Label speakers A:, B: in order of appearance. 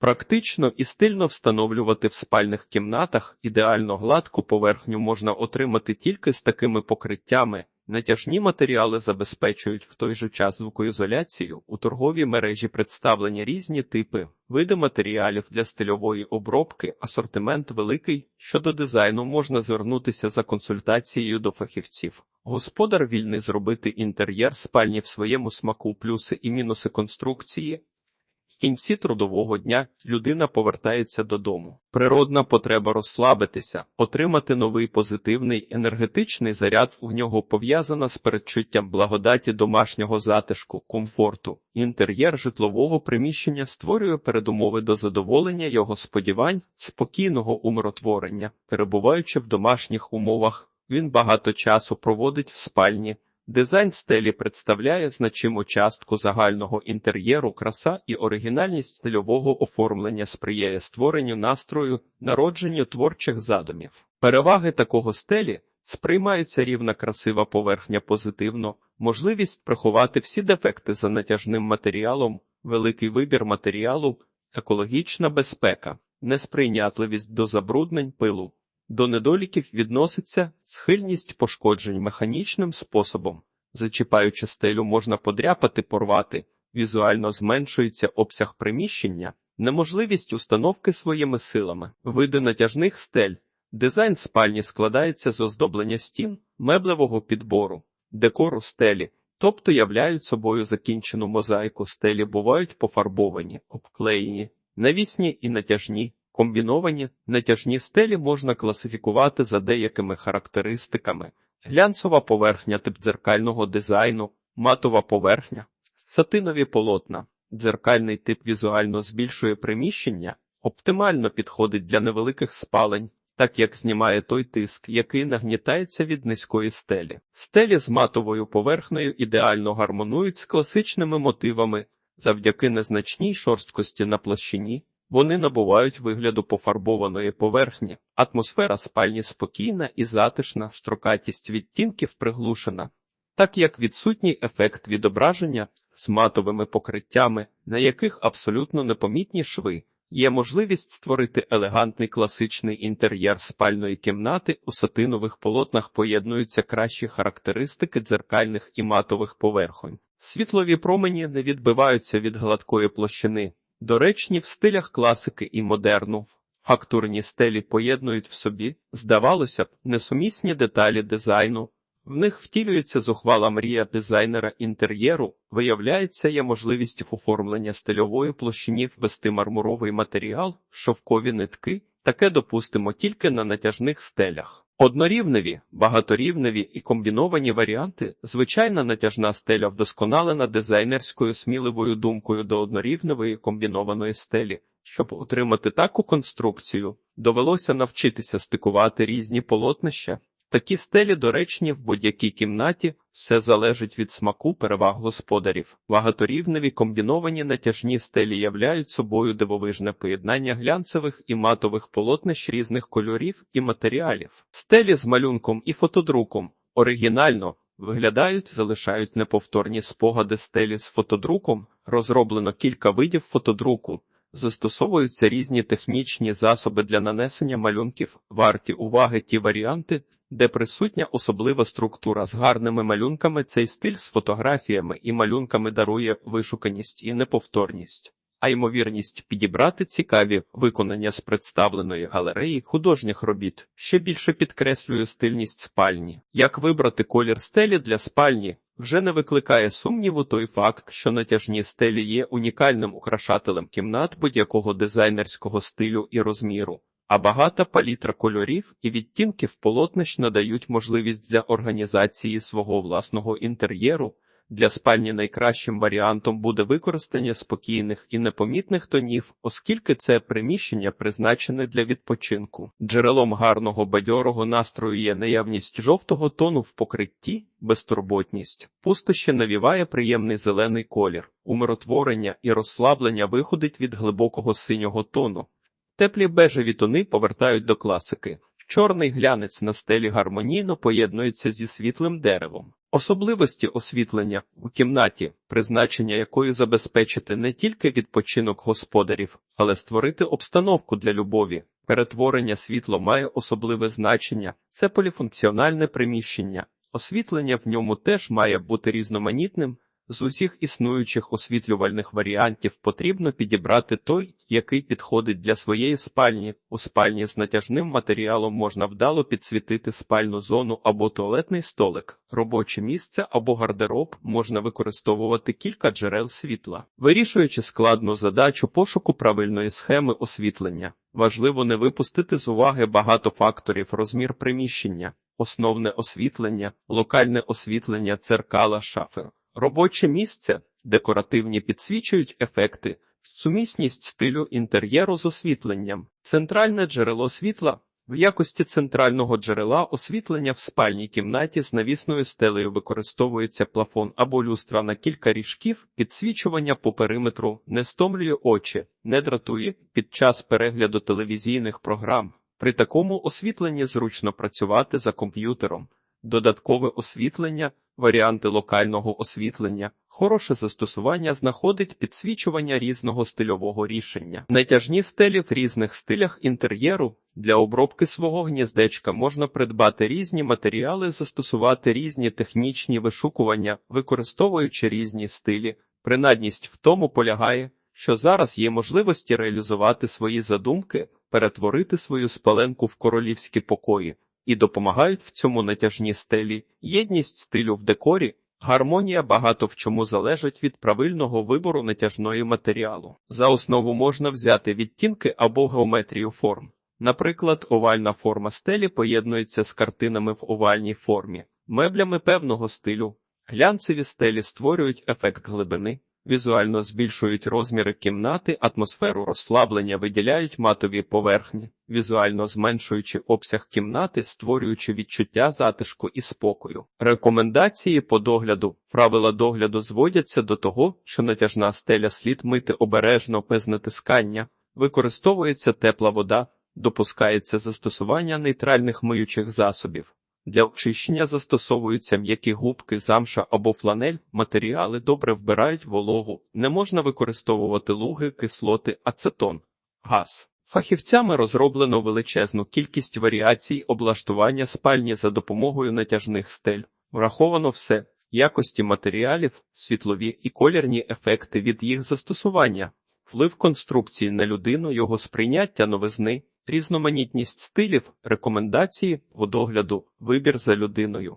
A: Практично і стильно встановлювати в спальних кімнатах ідеально гладку поверхню можна отримати тільки з такими покриттями. Натяжні матеріали забезпечують в той же час звукоізоляцію. У торговій мережі представлені різні типи, види матеріалів для стильової обробки, асортимент великий. Щодо дизайну можна звернутися за консультацією до фахівців. Господар вільний зробити інтер'єр спальні в своєму смаку, плюси і мінуси конструкції. Кінці трудового дня людина повертається додому. Природна потреба розслабитися, отримати новий позитивний енергетичний заряд у нього пов'язана з передчуттям благодаті домашнього затишку, комфорту. Інтер'єр житлового приміщення створює передумови до задоволення його сподівань, спокійного умиротворення. Перебуваючи в домашніх умовах, він багато часу проводить в спальні. Дизайн стелі представляє значиму частку загального інтер'єру, краса і оригінальність стильового оформлення сприяє створенню настрою, народженню творчих задумів. Переваги такого стелі сприймається рівна красива поверхня позитивно, можливість приховати всі дефекти за натяжним матеріалом, великий вибір матеріалу, екологічна безпека, несприйнятливість до забруднень пилу. До недоліків відноситься схильність пошкоджень механічним способом. Зачіпаючи стелю, можна подряпати, порвати, візуально зменшується обсяг приміщення, неможливість установки своїми силами, види натяжних стель. Дизайн спальні складається з оздоблення стін, меблевого підбору, декору стелі, тобто являють собою закінчену мозаїку стелі бувають пофарбовані, обклеєні, навісні і натяжні. Комбіновані натяжні стелі можна класифікувати за деякими характеристиками: глянцева поверхня тип дзеркального дизайну, матова поверхня, сатинові полотна, дзеркальний тип візуально збільшує приміщення, оптимально підходить для невеликих спалень, так як знімає той тиск, який нагнітається від низької стелі. Стелі з матовою поверхнею ідеально гармонують з класичними мотивами завдяки незначній шорсткості на площині. Вони набувають вигляду пофарбованої поверхні, атмосфера спальні спокійна і затишна, строкатість відтінків приглушена, так як відсутній ефект відображення з матовими покриттями, на яких абсолютно непомітні шви, є можливість створити елегантний класичний інтер'єр спальної кімнати у сатинових полотнах поєднуються кращі характеристики дзеркальних і матових поверхонь. Світлові промені не відбиваються від гладкої площини. Доречні в стилях класики і модерну. Фактурні стелі поєднують в собі, здавалося б, несумісні деталі дизайну. В них втілюється зухвала мрія дизайнера інтер'єру, виявляється, є можливість оформлення стильової площині ввести мармуровий матеріал, шовкові нитки. Таке допустимо тільки на натяжних стелях. Однорівневі, багаторівневі і комбіновані варіанти, звичайна натяжна стеля вдосконалена дизайнерською сміливою думкою до однорівневої комбінованої стелі. Щоб отримати таку конструкцію, довелося навчитися стикувати різні полотнища. Такі стелі доречні в будь-якій кімнаті, все залежить від смаку переваг господарів. Багаторівневі комбіновані натяжні стелі являють собою дивовижне поєднання глянцевих і матових полотнищ різних кольорів і матеріалів. Стелі з малюнком і фотодруком оригінально виглядають, залишають неповторні спогади стелі з фотодруком. Розроблено кілька видів фотодруку. Застосовуються різні технічні засоби для нанесення малюнків, варті уваги ті варіанти, де присутня особлива структура з гарними малюнками, цей стиль з фотографіями і малюнками дарує вишуканість і неповторність, а ймовірність підібрати цікаві виконання з представленої галереї художніх робіт ще більше підкреслює стильність спальні. Як вибрати колір стелі для спальні? Вже не викликає сумніву той факт, що натяжні стелі є унікальним украшателем кімнат будь-якого дизайнерського стилю і розміру, а багата палітра кольорів і відтінків полотнищ надають можливість для організації свого власного інтер'єру. Для спальні найкращим варіантом буде використання спокійних і непомітних тонів, оскільки це приміщення призначене для відпочинку. Джерелом гарного бадьорого настрою є наявність жовтого тону в покритті, безтурботність. Пустощі навіває приємний зелений колір, умиротворення і розслаблення виходить від глибокого синього тону. Теплі бежеві тони повертають до класики. Чорний глянець на стелі гармонійно поєднується зі світлим деревом. Особливості освітлення у кімнаті, призначення якої забезпечити не тільки відпочинок господарів, але створити обстановку для любові. Перетворення світло має особливе значення, це поліфункціональне приміщення. Освітлення в ньому теж має бути різноманітним. З усіх існуючих освітлювальних варіантів потрібно підібрати той, який підходить для своєї спальні. У спальні з натяжним матеріалом можна вдало підсвітити спальну зону або туалетний столик, робоче місце або гардероб можна використовувати кілька джерел світла, вирішуючи складну задачу пошуку правильної схеми освітлення. Важливо не випустити з уваги багато факторів розмір приміщення, основне освітлення, локальне освітлення дзеркала шафи. Робоче місце, декоративні підсвічують ефекти, сумісність стилю інтер'єру з освітленням, центральне джерело світла. В якості центрального джерела освітлення в спальній кімнаті з навісною стелею використовується плафон або люстра на кілька ріжків, підсвічування по периметру не стомлює очі, не дратує під час перегляду телевізійних програм. При такому освітленні зручно працювати за комп'ютером. Додаткове освітлення, варіанти локального освітлення, хороше застосування знаходить підсвічування різного стильового рішення. Натяжні стелі в різних стилях інтер'єру для обробки свого гніздечка можна придбати різні матеріали, застосувати різні технічні вишукування, використовуючи різні стилі. Принадність в тому полягає, що зараз є можливості реалізувати свої задумки, перетворити свою спаленку в королівські покої і допомагають в цьому натяжні стелі, єдність стилю в декорі, гармонія багато в чому залежить від правильного вибору натяжної матеріалу. За основу можна взяти відтінки або геометрію форм. Наприклад, овальна форма стелі поєднується з картинами в овальній формі, меблями певного стилю. Глянцеві стелі створюють ефект глибини, візуально збільшують розміри кімнати, атмосферу розслаблення виділяють матові поверхні, візуально зменшуючи обсяг кімнати, створюючи відчуття затишку і спокою. Рекомендації по догляду. Правила догляду зводяться до того, що натяжна стеля слід мити обережно без натискання, використовується тепла вода, допускається застосування нейтральних миючих засобів. Для очищення застосовуються м'які губки, замша або фланель, матеріали добре вбирають вологу, не можна використовувати луги, кислоти, ацетон, газ. Фахівцями розроблено величезну кількість варіацій облаштування спальні за допомогою натяжних стель. Враховано все якості матеріалів, світлові і колірні ефекти від їх застосування, вплив конструкції на людину, його сприйняття новизни, різноманітність стилів, рекомендації, водогляду, вибір за людиною.